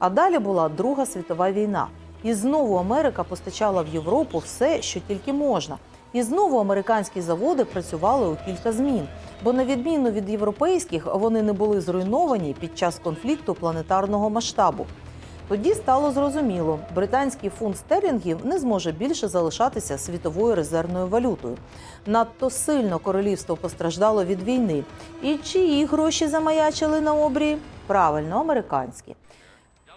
А далі була Друга світова війна. І знову Америка постачала в Європу все, що тільки можна. І знову американські заводи працювали у кілька змін. Бо на відміну від європейських, вони не були зруйновані під час конфлікту планетарного масштабу. Тоді стало зрозуміло, британський фунт стерлінгів не зможе більше залишатися світовою резервною валютою. Надто сильно королівство постраждало від війни. І чиї гроші замаячили на обрії? Правильно, американські.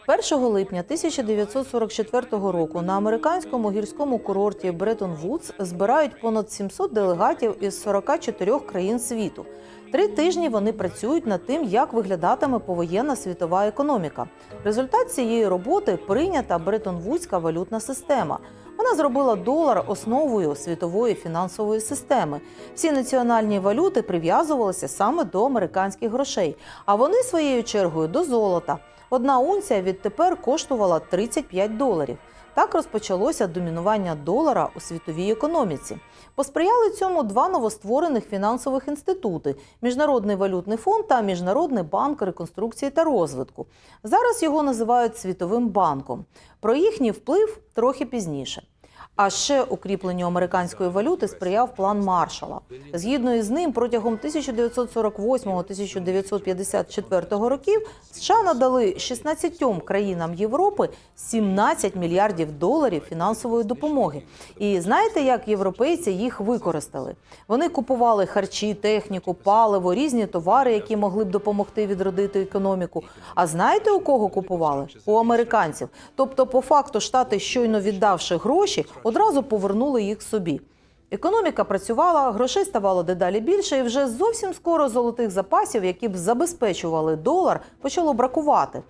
1 липня 1944 року на американському гірському курорті Бреттон Вудс збирають понад 700 делегатів із 44 країн світу. Три тижні вони працюють над тим, як виглядатиме повоєнна світова економіка. Результат цієї роботи прийнята Бреттон-Вудська валютна система. Вона зробила долар основою світової фінансової системи. Всі національні валюти прив'язувалися саме до американських грошей, а вони своєю чергою до золота. Одна унція відтепер коштувала 35 доларів. Так розпочалося домінування долара у світовій економіці. Посприяли цьому два новостворених фінансових інститути: Міжнародний валютний фонд та Міжнародний банк реконструкції та розвитку. Зараз його називають Світовим банком. Про їхній вплив трохи пізніше. А ще укріпленню американської валюти сприяв план Маршала. Згідно із ним, протягом 1948-1954 років США надали 16 країнам Європи 17 мільярдів доларів фінансової допомоги. І знаєте, як європейці їх використали? Вони купували харчі, техніку, паливо, різні товари, які могли б допомогти відродити економіку. А знаєте, у кого купували? У американців. Тобто, по факту, штати, щойно віддавши гроші, одразу повернули їх собі. Економіка працювала, грошей ставало дедалі більше, і вже зовсім скоро золотих запасів, які б забезпечували долар, почало бракувати.